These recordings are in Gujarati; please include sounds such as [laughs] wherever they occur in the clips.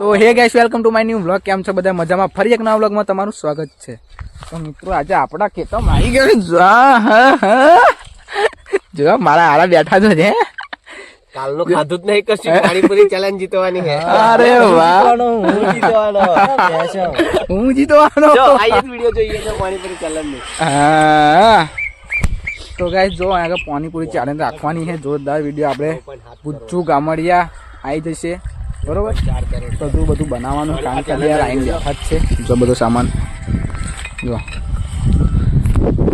તો hey guys welcome to my new vlog કેમ છો બધા? મજામાં? ફરી એક નવા વ્લોગમાં તમારું સ્વાગત છે. તો મિત્રો આજે આપણા ખેતરમાં આવી ગયો જા, હા, હા. જો મારા આરા બેઠા છો છે કાલનું ખાધું જ નહીં કશું. પાણીપુરી ચેલેન્જ જીતવાની અરે વાહ. હું જીતવાનો. હું જીતવાનો. જો આ એક વિડિયો જોઈએ છે પાણીપુરી ચેલેન્જની. હા. તો ગાઈસ જો આગળ પાણીપુરી ચેલેન્જ રાખવાની છે. જોરદાર વીડિયો આપણે. બુચ્ચુ ગામડિયા આવી જશે. બરોબર? બધું બધું બનાવવાનું કામ કરી લાઈન દેખાત છે. જો બધો સામાન. જો.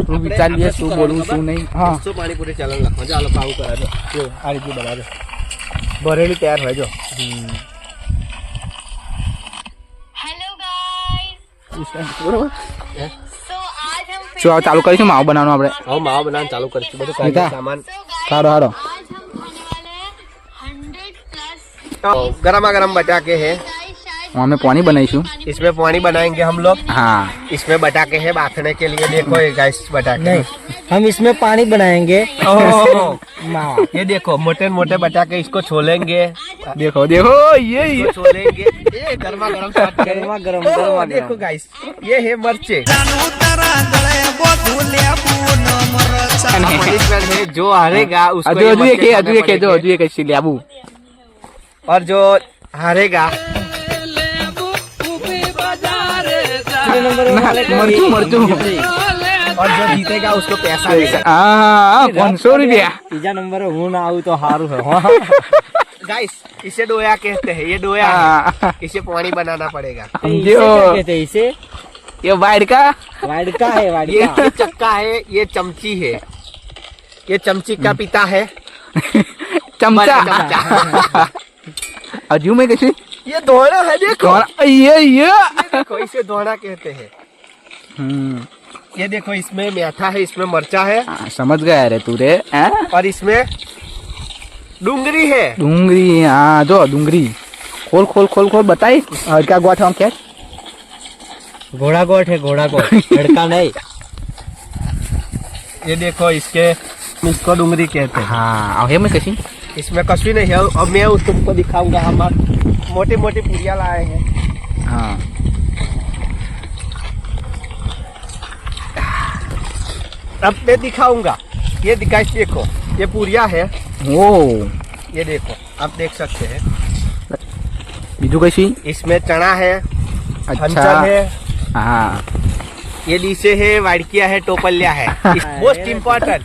તું વિચારીએ શું બોલવું શું નહીં? હા. પાણીપુરી ચાલન લખવા ચાલો પાવું કરાવે જો. આ રીતે બનાવે. ભરેલી તૈયાર હોય જો. બરોબર? ચાલુ કરીશું? માવો બનાવવાનું આપણે. હા માવો બનાવવાનું ચાલુ કરીશું. બધું સામાન સારો સારો प्लस गरमा गरम बटाके हैं गाइस शायद અમે પાણી બનાવીશું इसमें पानी बनाएंगे हम लोग હા इसमें बटाके हैं बाफने के लिए देखो ये गाइस बटाके नहीं हम इसमें पानी बनाएंगे [laughs] ओह, ये देखो मोटे मोटे बटाके इसको छोलेंगे દેખો દેખો ये ये इसको छोलेंगे ये गर्मा गरम साथ में। गरमा गरम, ओह, गरमा देखो गाइस ये है मर्चे पनिशमेंट [laughs] है जो हारेगा उसको હજુ ये હજુ એક मर्चे હજુ खाने એક और जो हारेगा। तो और जो जीतेगा उसको पैसा पाँच सौ रुपया तीजा नंबर हूँ ना आऊ तो हारू है। [laughs] इसे डोया कहते हैं ये डोया है। इसे पानी बनाना पड़ेगा। कहते हैं इसे? ये वाइड का? वाइड का है वाइड ये, ये चक्का है ये चमची है। ये चमची का पिता है। [laughs] चमचा, चमचा। [laughs] अजू में कैसे? ये दौड़ा है देखो। ये ये देखो इसे दौड़ा कहते हैं। हम्म। ये देखो इसमें मेथा है इसमें मरचा है। आ, समझ गया रे तू रे और इसमें डूंगरी है। डूंगरी हाँ जो डूंगरी। खोल खोल खोल खोल बताई। और क्या गोट है क्या घोड़ा गोट है घोड़ा गोट लड़का नहीं। ये देखो इसके इसको डूंगरी कहते हैं। हाँ और है मैं कैसी? इसमें कुछ भी नहीं है अब मैं उसको तुमको दिखाऊँगा हम मोटे मोटे पुड़िया लाए हैं। हाँ। अब मैं दिखाऊँगा। ये दिखाई देखो ये पुड़िया है। वो। ये देखो आप देख सकते हैं। बीजू कैसी? इसमें चना है अच्छा। है। हाँ। ये लीसे है वाड़किया है टोपलिया है। मोस्ट [laughs] इम्पोर्टेंट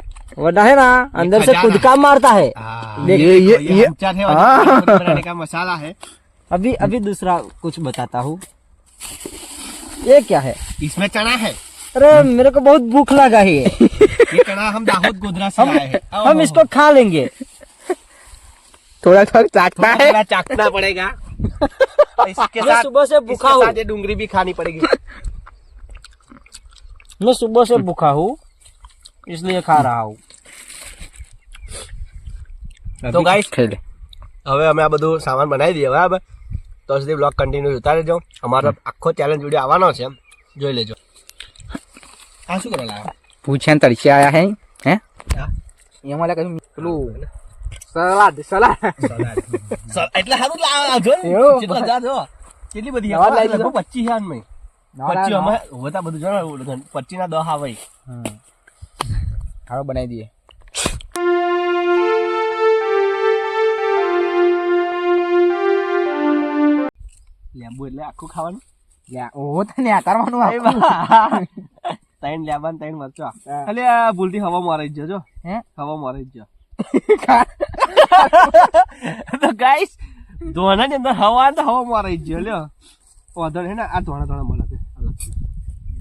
वरना है ना अंदर से खुद का मारता है। ये ये ये बनाने का मसाला है। अभी अभी दूसरा कुछ बताता हूँ। ये क्या है? इसमें चना है। अरे मेरे को बहुत भूख लगा है। ये ये चना हम दाहोद गोधरा से लाए हैं। हम इसको खा लेंगे। थोड़ा थोड़ा चाटता है। चाटना पड़ेगा। इसके साथ सुबह से भूखा हूँ। डूंगरी भी खानी पड़ेगी। मैं सुबह से भूखा हूँ। इसलिए खा रहा हूँ તો ગાઈસ ખાઈ લે હવે અમે આ બધું સામાન બનાવી દઈએ બરાબર તો સુધી બ્લોગ કન્ટિન્યુ જોતા રહેજો અમારો આખો ચેલેન્જ વિડીયો આવવાનો છે જોઈ લેજો આ શું કરવા લાવ્યા પૂછ્યા ને તળસી આયા હે હે હા. એમાં લે કશું પેલું સલાડ સલાડ એટલે સારું લાવ્યા જો ને. એવું? કેટલા જા જો કેટલી બધી નવા લાવી દીધો? પચીસ હજાર માં પચીસ અમે હોતા બધું જો પચીસ ના દહ આવે હારો બનાવી દઈએ. લેબુ એટલે આખું ખાવાનું? ઓહો તને આકારવાનું. ત્રણ લેબા ને ત્રણ મરચો. એટલે ભૂલથી હવા મારી જ જજો હે? હવા મારી જ [laughs] તો ગાઈસ ધોણા ની અંદર હવા તો હવા મારી જ લ્યો. વાંધો નહીં ને? આ ધોણા ધોણા મળે છે. અલગથી.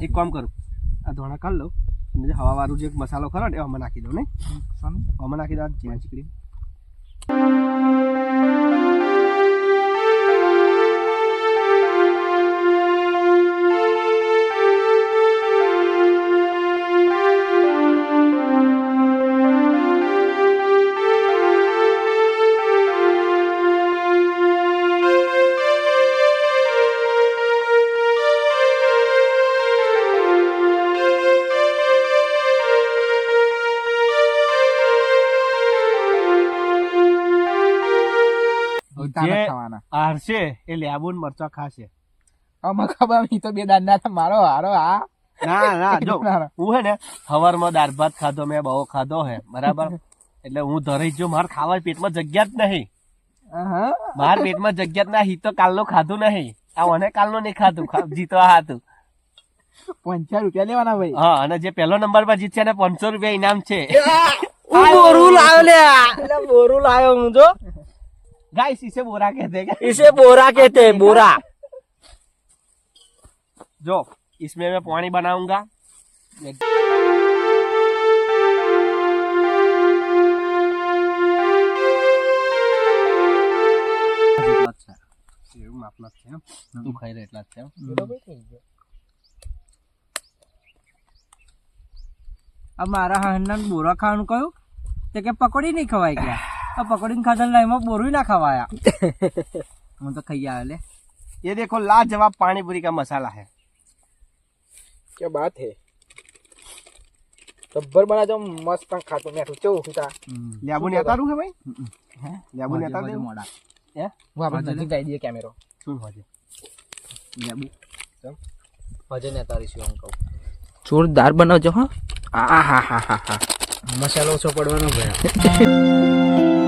એક કામ કરું. આ ધોણા કાઢ લઉં હવા વાળું જે મસાલો ખરો ને એ આમાં નાખી દઉં ને આમાં નાખી દઉં ચીકડી જે- ખાવાના હારશે એ લેબુ ને મરચા ખાશે. આમાં ખબર તો બે દાંડા મારો હારો આ. ના ના જો [laughs] હું હે ને સવારમાં દાળ ભાત ખાધો મેં બહુ ખાધો હે બરાબર? [laughs] એટલે હું ધરાઈ જો માર ખાવા પેટમાં જગ્યા જ નહીં. માર પેટમાં જગ્યા જ નહીં તો કાલનો ખાધું નહીં. આ મને કાલનો નહીં ખાધું જીતો આ હતું. પંચા રૂપિયા લેવાના ભાઈ. હા અને જે પહેલો નંબર પર જીતશે ને પાંચસો રૂપિયા ઇનામ છે. બોરું લાવ્યો લે બોરું લાવ્યો હું તો गाइस इसे बोरा कहते हैं इसे बोरा कहते हैं बोरा जो इसमें मैं पानी बनाऊंगा તું ખાઈ આ મારા હાહના બોરા ખાવાનું કહ્યું તે કે પકોડી નહીં ખવાય ગયા આ [laughs] પકોડી ખાધા લાઈમાં બોરું ના ખવાયા હું તો ખાઈ આવ્યો લે ये देखो लाजवाब पानी पूरी का मसाला है क्या बात है गब्बर बना जो मस्त खातो मैं चो सीता લેબુ ને અતારું હે ભાઈ લેબુ ને અતાર દેવું? મોડા હે હું આપણે નજીક જઈ દઈએ કેમેરો શું હોજે લેબુ હજે ને તારીશું હું કહું જોરદાર બનાવજો હા આ હા હા હા હા મસાલો ઓછો પડવાનો ભયા [laughs] [laughs]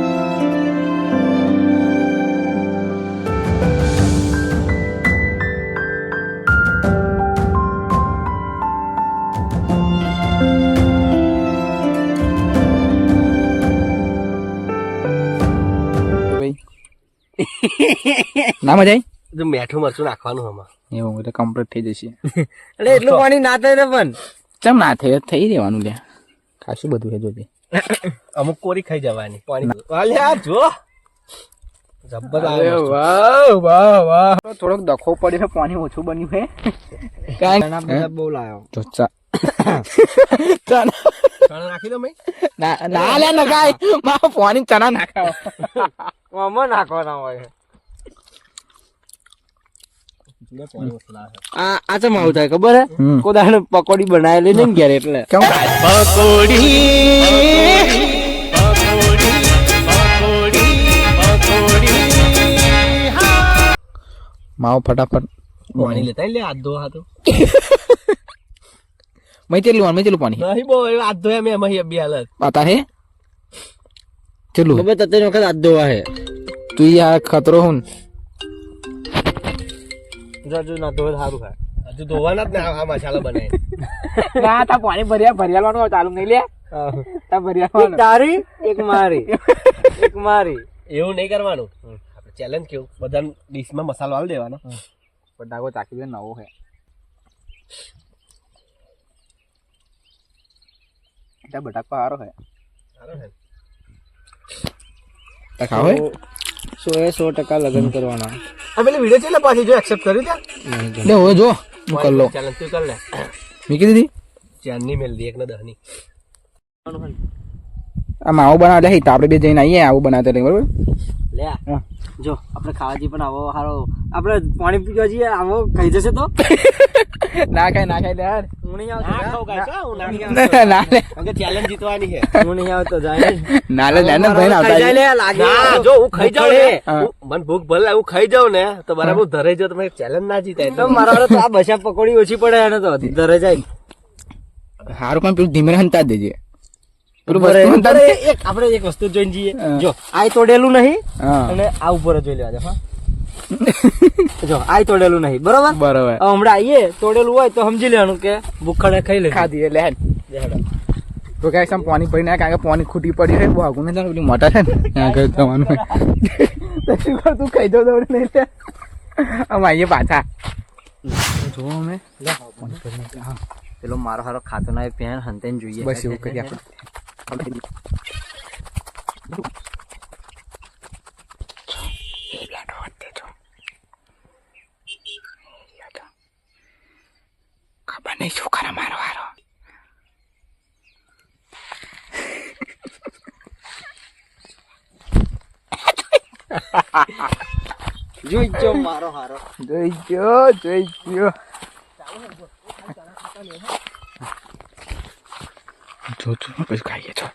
ના મજા આવી મેઠું મરચું નાખવાનું આમાં એવું એટલે કમ્પ્લીટ થઈ જશે. એટલે એટલું પાણી ના થાય પણ. ચમ ના થઈ થઈ રહેવાનું લે ખાસું બધું છે જોજે અમુક કોરી ખાઈ જવાની પાણી વાલ્યા જો. જબ્બર અરે આવે વાહ વાહ વાહ. થોડોક દખો પડ્યો પાણી ઓછું બન્યું છે. બધા બહુ લાવ્યો તો ચા ચણા ચણા નાખી દો મેં. ના ના લે નખાય. મારો પાણી ચણા નાખાવ. નાખવાના હોય. આ આ ચમ આવું થાય ખબર હે. કોદાળ પકોડી બનાવેલી ને ઘેર એટલે. કેમ? માવો ફટાફટ. પાણી લેતા લે આધો હાથો મેં ચેલું મેં તેલું પાણી? નહીં બો આધો એમ એમ અહીં બે હાલત. પાતા હે? ચલો બબે તતે વખત આધો ધોવા હે. તું યાર ખતરો હું જો ના ધોવે સારું હજુ ધોવાના જ ને આ આ મસાલા ના તા પાણી ભર્યા ભરિયાલવાનું ચાલુ નહીં લે. તા એક તારી એક મારી. એક મારી. એવું નહીં કરવાનું. આપણે ચેલેન્જ કેવું? બધા ડીશમાં મસાલો હાલ દેવાનો. બટાકો ચાકી દે નવો હે. ત્યાં બટાકો સારો હે. તા ખાવ હે? સો એ સો ટકા લગ્ન કરવાના. આ પેલી વીડિયો ને પાછી જો એક્સેપ્ટ કરી ત્યાં લે હવે જો હું કર લો ચાલ તું કર લે. મૂકી દીધી ચાંદની મેલ દી એક ને દહની. આ માવો બનાવે તો આપણે બે જઈને આવીએ આવું બનાવતા લઈ બરોબર? લે જો આપણે ખાવા જઈએ પણ આવો હારો આપણે પાણી પીવા જઈએ આવો ખાઈ જશે તો. [laughs] ના ખાય ના ખાય યાર હું નહીં આવતો ખાવ ગાઈસ હા, હું ના ના ના લે. કેમ કે ચેલેન્જ જીતવાની છે. [laughs] હું નહીં આવતો જાય ના લે લે ભાઈ ના ખાઈ જાય આવતા લે લાગે. જો હું ખાઈ જાઉં ને. મને ભૂખ ભલે હું ખાઈ જાઉં ને તો બરાબર ધરાઈ જાઉં તમે ચેલેન્જ ના જીતાય. તો મારા તો આ બસા પકોડી ઓછી પડે અને તો ધરે જાય. હારું પણ પેલું ધીમે હંતા દેજે. આપણે એક વસ્તુ જોઈને જઈએ. જો આ તોડેલું નહીં અને આ ઉપર જોઈ લેવા હા. [laughs] જો આ તોડેલું નહીં બરોબર? બરોબર. હમણાં આવીએ તોડેલું હોય તો સમજી લેવાનું કે ભૂખડે ખાઈ લે ખાધી એટલે હેડ. તો કે આમ પાણી પડી ના કારણ કે પાણી ખૂટી પડી છે. બહુ આગું ને પેલી મોટા છે ને. ત્યાં જવાનું હોય. [laughs] તો ખાઈ દો તો નહીં લે. આમ આવીએ પાછા. જો અમે. પેલો મારો હારો ખાતો ના પેન હંતે જોઈએ. બસ એવું કરી [laughs] આપણે ખબર નહીં શું કરે મારો હારો જોઈ જો મારો હારો જોઈ ગયો જોઈ ગયો જો જો પછી ખાઈએ છો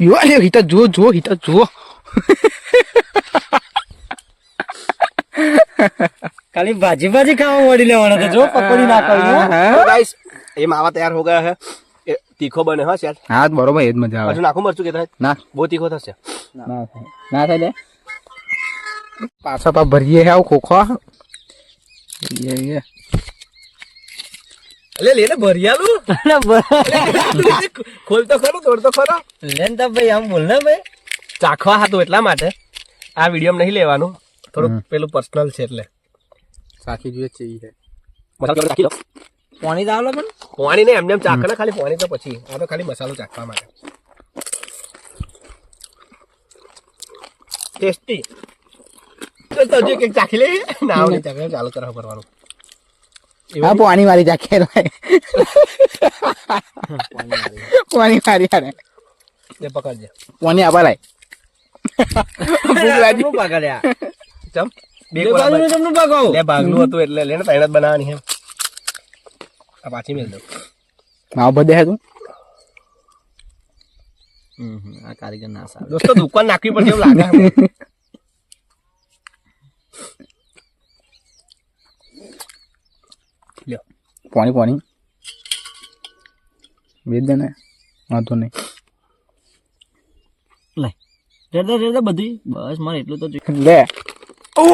યુવા હિતા જો જો હિતા જો ખાલી ભાજી ભાજી ખાવા મળી લેવાનો તો જો પકોડી ના ખાવી ગાઈસ એ માવા તૈયાર હો ગયા હે એ તીખો બને હા શેઠ હા બરોબર એ જ મજા આવે નાખું મરચું કે થાય ના બહુ તીખો થશે ના થાય ના થાય લે પાછા પા ભરીએ હે આવું ખોખો યે એ એટલે [laughs] લે ને ભરિયાલું. ખરો લેન તો ભાઈ આમ બોલ ને ભાઈ. ચાખવા હતું એટલા માટે. આ વીડિયો નહીં લેવાનું. થોડુંક પેલું પર્સનલ છે એટલે. સાખી જોઈએ છે ઈ મસાલો લો પાણી પણ. પાણી ને એમને એમ ચાખે ને ખાલી પાણી તો પછી. આ તો ખાલી મસાલો ચાખવા માટે. ટેસ્ટી તો હજુ કંઈક ચાખી લે ના આવડે ચાખે. ચાલુ કરવા કરવાનું. હા પાણી મારી જાખે પાણી મારી અરે એ પકડજે. પાણી આપા લાય. ભૂખ લાગી. કેમનું પકડ્યા ચમ? બે બાજુનું કેમનું પકાવું? બે ભાગનું હતું એટલે લેને તૈણ જ બનાવવાની એમ આ પાછી મેલ દઉં. માવ બધે હે તું. હમ, આ કારીગર ના સારું. દોસ્તો દુકાન નાખવી પડશે એવું લાગે. [laughs] લ્યો. પાણી પાણી. વેદ દે ને વાંધો નહીં. લે. રેડે રેડે બધી. બસ મારે એટલું તો. [laughs] લે. ઓ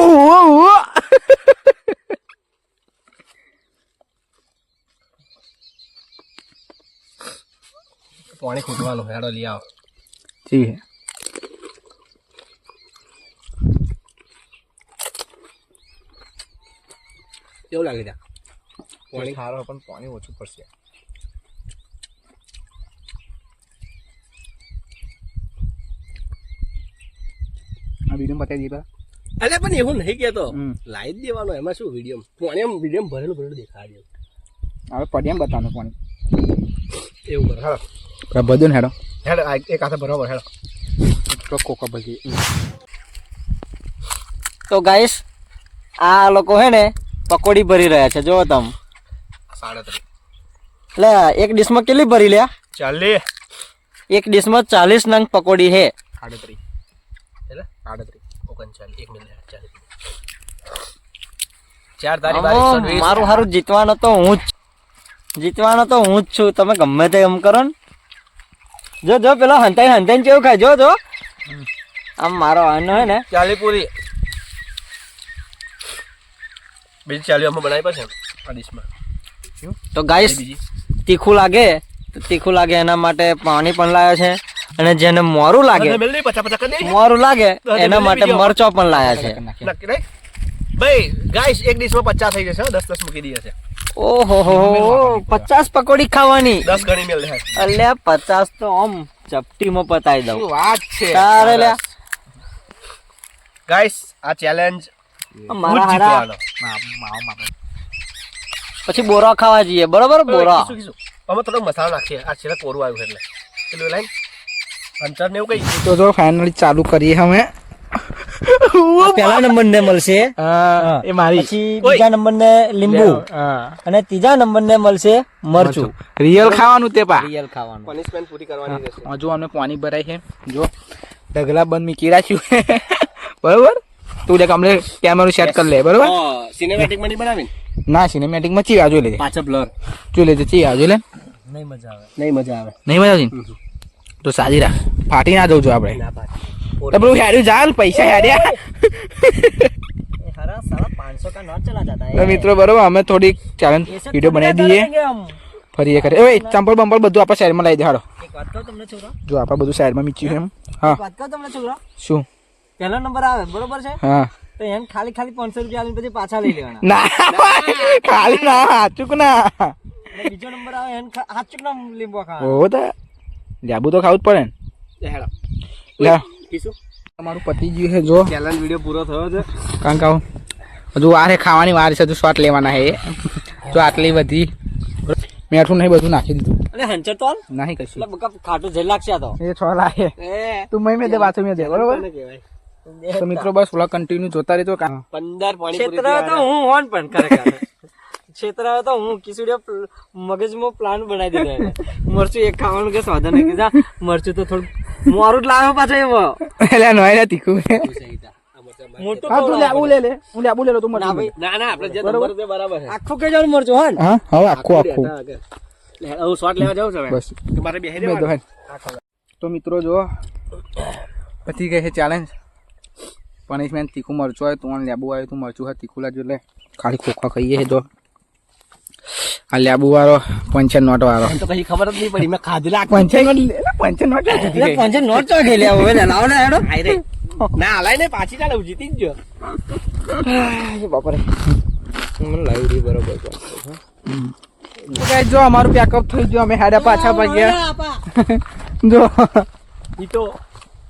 પાણી ખૂટવાનું. હેડો લઈ આવો. જી. હે કેવું લાગે છે પાણી સારો પણ પાણી ઓછું પડશે. આ વીડિયો બતાવી દીધા અરે પણ એવું નહીં કેતો જ દેવાનો એમાં શું વીડિયો પાણી વીડિયો ભરેલું ભરેલું દેખાડે હવે પડ્યા બતાવવાનું પાણી. એવું કરો હેડો. બધું ને હેડો. હેડો એક હાથે બરાબર હેડો. તો કોકા બધી તો ગાઈસ આ લોકો હે ને પકોડી ભરી રહ્યા છે જો તમે. સાડત્રીસ. એટલે એક ડીશમાં કેટલી ભરી લે? ચાલે એક ડીશમાં ચાલીસ નંગ પકોડી હે. સાડત્રીસ. એટલે? સાડત્રીસ. ઓગણચાલીસ. એક મિનિટ ચાલીસ ચાર તારીખ. મારું હારું જીતવાનો તો હું જ જીતવાનો તો હું જ છું. તમે ગમે તે એમ કરો ને. જો જો પેલો હંતાઈ હંતાઈ કેવું ખાય? જો જો. આમ મારો અન્ન હોય ને. ચાલી પૂરી. બીજી ચાલી અમે બનાવી પડશે આ ડીશમાં. તો ગાઈસ તીખું લાગે? તીખું લાગે એના માટે પાણી પણ લાયા છે અને જેને મોરું લાગે. મોરું લાગે એના માટે મરચો પણ લાયા છે. ભાઈ ગાઈસ એક ડીશમાં પચાસ થઈ જશે દસ દસ મૂકી દઈએ છે. ઓહો હો પચાસ પકોડી ખાવાની. દસ ગણી મેલ અલ્યા પચાસ તો આમ ચપટીમાં પતાવી દઉં. વાત છે? તારે લ્યા ગાઈસ આ ચેલેન્જ મારા હારા. પછી બોરા ખાવા જઈએ. બરોબર? બોરા. અમે થોડો મસાલો નાખીએ. આ છેલ્લે કોરું આવ્યું એટલે. પેલું લાઈન. અંતર ને એવું કઈ તો જો ફાઇનલી ચાલુ કરીએ અમે. પહેલા નંબર ને મળશે એ મારી. પછી બીજા નંબર ને લીંબુ અને ત્રીજા નંબર ને મળશે મરચું. રિયલ ખાવાનું તે પા. રિયલ ખાવાનું. પનિશમેન્ટ પૂરી કરવાની રહેશે. હજુ અમને પાણી ભરાય છે. જો ઢગલા બંધ મીકી રાખ્યું [laughs] બરોબર? તું દેખ અમને કેમેરો સેટ કરી લે બરોબર? સિનેમેટિકમાં બનાવી ના સિનેમેટિકમાં ચી આજો લે. પાછળ બ્લર જોઈ લે ચી આજો લે. નહીં મજા આવે. નહીં મજા આવે. નહીં મજા આવતી? તો સાજી રાખ. ફાટી ના જવું છું આપણે. તો પેલું હેડ્યું ચાલ પૈસા હેડ્યા. એ હરા સાલા 500 કા નોટ ચલા જાતા તો મિત્રો બરોબર અમે થોડીક ચેલેન્જ વીડિયો બનાવી દઈએ. ફરી કરે એ ચંપલ બંપલ બધું આપણા શહેરમાં લઈ દે હાડો જો આપણે બધું શહેરમાં મીચ્યું છે એમ. હા. તમને છોકરા? શું? પહેલો નંબર આવે બરોબર છે? હા. તો એને ખાલી ખાલી પાંચસો રૂપિયા આવીને પછી પાછા લઈ લેવાના. ના ખાલી ના હાચુક ના. બીજો નંબર આવે એને ખા- હાચુક ના લીંબુ ખાવા ઓ તો જાબુ તો ખાવું જ પડે ને. હેડો. લે. કીશું તમારું પતિ ગયું છે જો. ચેલેન્જ વીડિયો પૂરો થયો છે. કાં કાં હજુ વારે ખાવાની વાર છે હજુ શોટ લેવાના છે. તો જો આટલી બધી. મેઠું નહીં બધું નાખી દીધું. અરે હંચર તો નહીં કશું. એટલે બકા ખાટું જેલ લાગશે તો. એ છ. લાગે તું મય મેં દે પાછું મેં દે બરોબર? તો મિત્રો બસ વ્લોગ કન્ટિન્યુ જોતા રહેજો. કાં પંદર પાણી ક્ષેત્ર તો હું હોન પણ ખરેખર. ક્ષેત્ર તો હું કિસુડિયો મગજમાં પ્લાન બનાવી દીધો મરચું એક ખાવાનું કે સાધન નહીં કીધા મરચું તો થોડું મોરું જ લાવ્યો પાછો એવો. એટલે નોય તીખું મોટું હા તું લેબુ લે લે. હું લાબુ લે લો તું ના ભાઈ. ના ના આપણે જે બરોબર. નંબર બરાબર છે. આખું કઈ જવાનું મરચું હા ને? હા હવે આખું આખું લે, લે, હું શોર્ટ લેવા જાઉં છું બસ. કે મારે. તો મિત્રો જો. પતી ગઈ છે ચેલેન્જ પનિશમેન્ટ તીખું મરચું હોય તું લેબુ આવ્યું તું મરચું હા તીખું લાગ્યું એટલે ખાલી ખોખા ખાઈએ છે તો આ લેબુ વાળો પંચન નોટ વાળો. તો કઈ ખબર જ નહીં પડી મેં ખાધેલા લે- પંચન નોટ ક્યાં જતી એટલે રહી? પંચે નોટ તો ખેલે હવે લાવો ને હેડો. ના હલાય ને પાછી ચાલે જીતી જ જો બાપરે. મને લાવી રહી બરોબર જો અમારું પેકઅપ થઈ ગયું અમે હાડા પાછા પગ્યા [laughs] જો. ઈ તો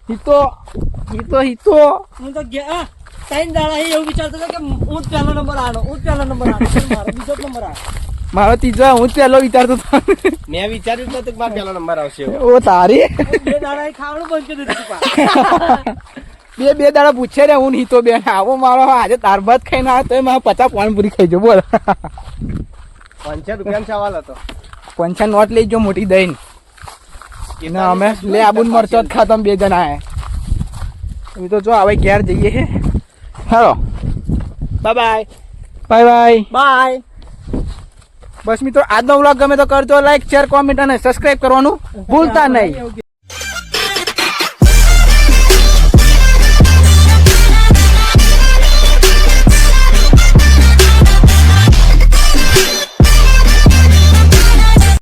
હિતો હિતો હિતો. હું તો ગયા સાઈન ત્રણ દાડા એવું વિચારતો હતો કે હું જ પહેલો નંબર આનો હું જ પહેલો નંબર આનો મારો બીજો નંબર આનો? મારો ત્રીજો હું જ પહેલો વિચારતો હતો. મેં વિચાર્યું તો નતું કે મારો પહેલો નંબર આવશે. ઓ તારી. બે દાડા ખાવાનું બંધ કરી દીધું બે બે દાડા પૂછે રે હું હિતો બેન. આવો મારો આજે તાર ભાત ખાઈને આવ્યો તો મારા પચાસ પાણીપુરી પૂરી ખાઈ જો બોલ. પંચાયત રૂપિયાનો સવાલ હતો. પંચા નોટ લઈ જો મોટી દઈને. ને અમે લે આબુન મરચો જ ખાતો બે જણા હે. એ તો જો હવે ઘેર જઈએ હે. હાલો. Bye bye bye. Bye bye બસ મિત્રો આજનો વ્લોગ ગમે તો કરજો લાઈક શેર કોમેન્ટ અને સબસ્ક્રાઇબ કરવાનું ભૂલતા નહીં.